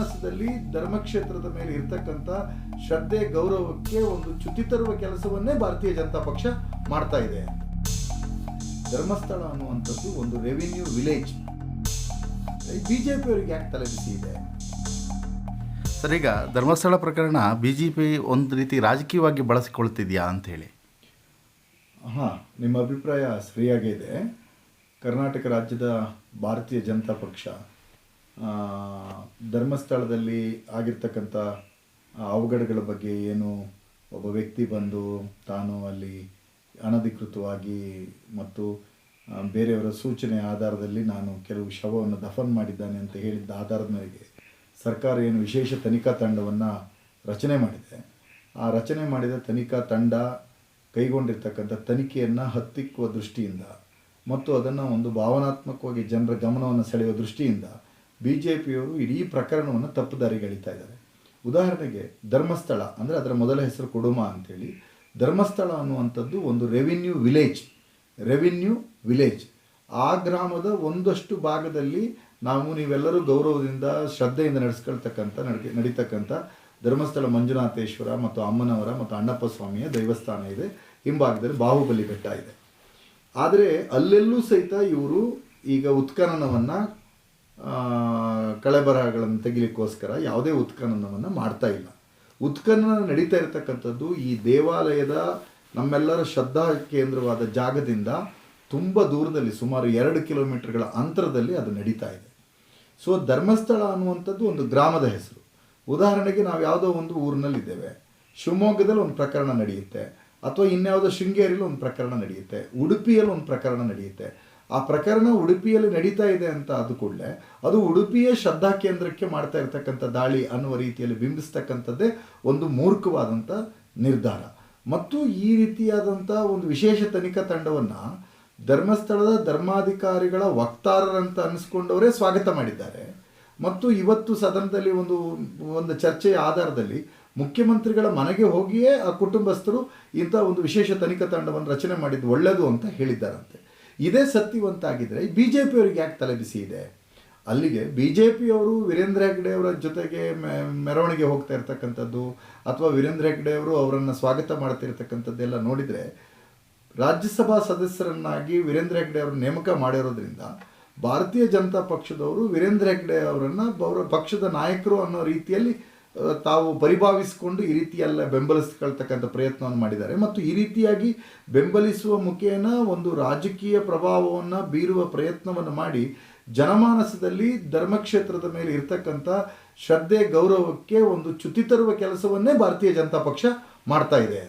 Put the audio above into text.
ಜನಮಾನಸದಲ್ಲಿ ಧರ್ಮಕ್ಷೇತ್ರದ ಮೇಲೆ ಇರ್ತಕ್ಕಂಥ ಶ್ರದ್ಧೆ ಗೌರವಕ್ಕೆ ಒಂದು ಚ್ಯುತಿ ತರುವ ಕೆಲಸವನ್ನೇ ಭಾರತೀಯ ಜನತಾ ಪಕ್ಷ ಮಾಡ್ತಾ ಇದೆ. ಧರ್ಮಸ್ಥಳ ಅನ್ನುವಂಥದ್ದು ಒಂದು ರೆವಿನ್ಯೂ ವಿಲೇಜ್ ಬಿ ಜೆ ಪಿಯವರಿಗೆ ಯಾಕೆ ತಲೆಬಿಸಿ ಇದೆ? ಸರ್ ಈಗ ಧರ್ಮಸ್ಥಳ ಪ್ರಕರಣ ಬಿ ಜೆ ಪಿ ಒಂದು ರೀತಿ ರಾಜಕೀಯವಾಗಿ ಬಳಸಿಕೊಳ್ತಿದ್ಯಾ ಅಂಥೇಳಿ ಹಾಂ ನಿಮ್ಮ ಅಭಿಪ್ರಾಯ ಸರಿಯಾಗೇ ಇದೆ. ಕರ್ನಾಟಕ ರಾಜ್ಯದ ಭಾರತೀಯ ಜನತಾ ಪಕ್ಷ ಧರ್ಮಸ್ಥಳದಲ್ಲಿ ಆಗಿರ್ತಕ್ಕಂಥ ಅವಘಡಗಳ ಬಗ್ಗೆ ಏನು ಒಬ್ಬ ವ್ಯಕ್ತಿ ಬಂದು ತಾನು ಅಲ್ಲಿ ಅನಧಿಕೃತವಾಗಿ ಮತ್ತು ಬೇರೆಯವರ ಸೂಚನೆ ಆಧಾರದಲ್ಲಿ ನಾನು ಕೆಲವು ಶವವನ್ನು ದಫನ್ ಮಾಡಿದ್ದಾನೆ ಅಂತ ಹೇಳಿದ್ದ ಆಧಾರದ ಮೇರೆಗೆ ಸರ್ಕಾರ ಏನು ವಿಶೇಷ ತನಿಖಾ ತಂಡವನ್ನು ರಚನೆ ಮಾಡಿದೆ. ಆ ರಚನೆ ಮಾಡಿದ ತನಿಖಾ ತಂಡ ಕೈಗೊಂಡಿರ್ತಕ್ಕಂಥ ತನಿಖೆಯನ್ನು ಹತ್ತಿಕ್ಕುವ ದೃಷ್ಟಿಯಿಂದ ಮತ್ತು ಅದನ್ನು ಒಂದು ಭಾವನಾತ್ಮಕವಾಗಿ ಜನರ ಗಮನವನ್ನು ಸೆಳೆಯುವ ದೃಷ್ಟಿಯಿಂದ ಬಿ ಜೆ ಪಿಯವರು ಇಡೀ ಪ್ರಕರಣವನ್ನು ತಪ್ಪು ದಾರಿಗೆ ಎಳಿತಾ ಇದ್ದಾರೆ. ಉದಾಹರಣೆಗೆ ಧರ್ಮಸ್ಥಳ, ಅಂದರೆ ಅದರ ಮೊದಲ ಹೆಸರು ಕುಡುಮ ಅಂತೇಳಿ, ಧರ್ಮಸ್ಥಳ ಅನ್ನುವಂಥದ್ದು ಒಂದು ರೆವಿನ್ಯೂ ವಿಲೇಜ್ ರೆವಿನ್ಯೂ ವಿಲೇಜ್ ಆ ಗ್ರಾಮದ ಒಂದಷ್ಟು ಭಾಗದಲ್ಲಿ ನಾವು ನೀವೆಲ್ಲರೂ ಗೌರವದಿಂದ, ಶ್ರದ್ಧೆಯಿಂದ ನಡೆಸ್ಕೊಳ್ತಕ್ಕಂಥ ನಡೆ ನಡೀತಕ್ಕಂಥ ಧರ್ಮಸ್ಥಳ ಮಂಜುನಾಥೇಶ್ವರ ಮತ್ತು ಅಮ್ಮನವರ ಮತ್ತು ಅಣ್ಣಪ್ಪ ಸ್ವಾಮಿಯ ದೈವಸ್ಥಾನ ಇದೆ. ಹಿಂಭಾಗದಲ್ಲಿ ಬಾಹುಬಲಿ ಬೆಟ್ಟ ಇದೆ. ಆದರೆ ಅಲ್ಲೆಲ್ಲೂ ಸಹಿತ ಇವರು ಈಗ ಉತ್ಖನನವನ್ನು ಕಳೆಬರಹಗಳನ್ನು ತೆಗಿಲಿಕ್ಕೋಸ್ಕರ ಯಾವುದೇ ಉತ್ಖನನವನ್ನು ಮಾಡ್ತಾ ಇಲ್ಲ. ಉತ್ಖನನ ನಡೀತಾ ಇರತಕ್ಕಂಥದ್ದು ಈ ದೇವಾಲಯದ ನಮ್ಮೆಲ್ಲರ ಶ್ರದ್ಧಾ ಕೇಂದ್ರವಾದ ಜಾಗದಿಂದ ತುಂಬ ದೂರದಲ್ಲಿ ಸುಮಾರು ಎರಡು ಕಿಲೋಮೀಟರ್ಗಳ ಅಂತರದಲ್ಲಿ ಅದು ನಡೀತಾ ಇದೆ. ಸೊ, ಧರ್ಮಸ್ಥಳ ಅನ್ನುವಂಥದ್ದು ಒಂದು ಗ್ರಾಮದ ಹೆಸರು. ಉದಾಹರಣೆಗೆ ನಾವು ಯಾವುದೋ ಒಂದು ಊರಿನಲ್ಲಿದ್ದೇವೆ. ಶಿವಮೊಗ್ಗದಲ್ಲಿ ಒಂದು ಪ್ರಕರಣ ನಡೆಯುತ್ತೆ. ಅಥವಾ ಇನ್ಯಾವುದೋ ಶೃಂಗೇರಿಯಲ್ಲಿ ಒಂದು ಪ್ರಕರಣ ನಡೆಯುತ್ತೆ. ಉಡುಪಿಯಲ್ಲಿ ಒಂದು ಪ್ರಕರಣ ನಡೆಯುತ್ತೆ. ಆ ಪ್ರಕರಣ ಉಡುಪಿಯಲ್ಲಿ ನಡೀತಾ ಇದೆ ಅಂತ ಆದ ಕೂಡಲೇ ಅದು ಉಡುಪಿಯ ಶ್ರದ್ಧಾ ಕೇಂದ್ರಕ್ಕೆ ಮಾಡ್ತಾ ಇರ್ತಕ್ಕಂಥ ದಾಳಿ ಅನ್ನುವ ರೀತಿಯಲ್ಲಿ ಬಿಂಬಿಸ್ತಕ್ಕಂಥದ್ದೇ ಒಂದು ಮೂರ್ಖವಾದಂಥ ನಿರ್ಧಾರ. ಮತ್ತು ಈ ರೀತಿಯಾದಂಥ ಒಂದು ವಿಶೇಷ ತನಿಖಾ ತಂಡವನ್ನು ಧರ್ಮಸ್ಥಳದ ಧರ್ಮಾಧಿಕಾರಿಗಳ ವಕ್ತಾರರಂತ ಅನಿಸ್ಕೊಂಡವರೇ ಸ್ವಾಗತ ಮಾಡಿದ್ದಾರೆ. ಮತ್ತು ಇವತ್ತು ಸದನದಲ್ಲಿ ಒಂದು ಒಂದು ಚರ್ಚೆಯ ಆಧಾರದಲ್ಲಿ ಮುಖ್ಯಮಂತ್ರಿಗಳ ಮನೆಗೆ ಹೋಗಿಯೇ ಆ ಕುಟುಂಬಸ್ಥರು ಇಂಥ ಒಂದು ವಿಶೇಷ ತನಿಖಾ ತಂಡವನ್ನು ರಚನೆ ಮಾಡಿದ್ದು ಒಳ್ಳೆಯದು ಅಂತ ಹೇಳಿದ್ದಾರಂತೆ. ಇದೇ ಸತ್ಯವಂತ ಆಗಿದ್ರೆ ಬಿ ಜೆ ಪಿಯವರಿಗೆ ಯಾಕೆ ತಲೆಬಿಸಿ ಇದೆ? ಅಲ್ಲಿಗೆ ಬಿ ಜೆ ಪಿಯವರು ವೀರೇಂದ್ರ ಹೆಗ್ಡೆ ಅವರ ಜೊತೆಗೆ ಮೆರವಣಿಗೆ ಹೋಗ್ತಾ ಇರ್ತಕ್ಕಂಥದ್ದು, ಅಥವಾ ವೀರೇಂದ್ರ ಹೆಗ್ಡೆ ಅವರು ಅವರನ್ನು ಸ್ವಾಗತ ಮಾಡ್ತಿರ್ತಕ್ಕಂಥದ್ದೆಲ್ಲ ನೋಡಿದರೆ, ರಾಜ್ಯಸಭಾ ಸದಸ್ಯರನ್ನಾಗಿ ವೀರೇಂದ್ರ ಹೆಗ್ಡೆ ಅವರು ನೇಮಕ ಮಾಡಿರೋದ್ರಿಂದ ಭಾರತೀಯ ಜನತಾ ಪಕ್ಷದವರು ವೀರೇಂದ್ರ ಹೆಗ್ಡೆ ಅವರನ್ನು ಅವರ ಪಕ್ಷದ ನಾಯಕರು ಅನ್ನೋ ರೀತಿಯಲ್ಲಿ ತಾವು ಪರಿಭಾವಿಸಿಕೊಂಡು ಈ ರೀತಿಯೆಲ್ಲ ಬೆಂಬಲಿಸ್ಕೊಳ್ತಕ್ಕಂಥ ಪ್ರಯತ್ನವನ್ನು ಮಾಡಿದ್ದಾರೆ. ಮತ್ತು ಈ ರೀತಿಯಾಗಿ ಬೆಂಬಲಿಸುವ ಮುಖೇನ ಒಂದು ರಾಜಕೀಯ ಪ್ರಭಾವವನ್ನು ಬೀರುವ ಪ್ರಯತ್ನವನ್ನು ಮಾಡಿ ಜನಮಾನಸದಲ್ಲಿ ಧರ್ಮಕ್ಷೇತ್ರದ ಮೇಲೆ ಇರತಕ್ಕಂಥ ಶ್ರದ್ಧೆ ಗೌರವಕ್ಕೆ ಒಂದು ಚ್ಯುತಿ ತರುವ ಕೆಲಸವನ್ನೇ ಭಾರತೀಯ ಜನತಾ ಪಕ್ಷ ಮಾಡ್ತಾ ಇದೆ.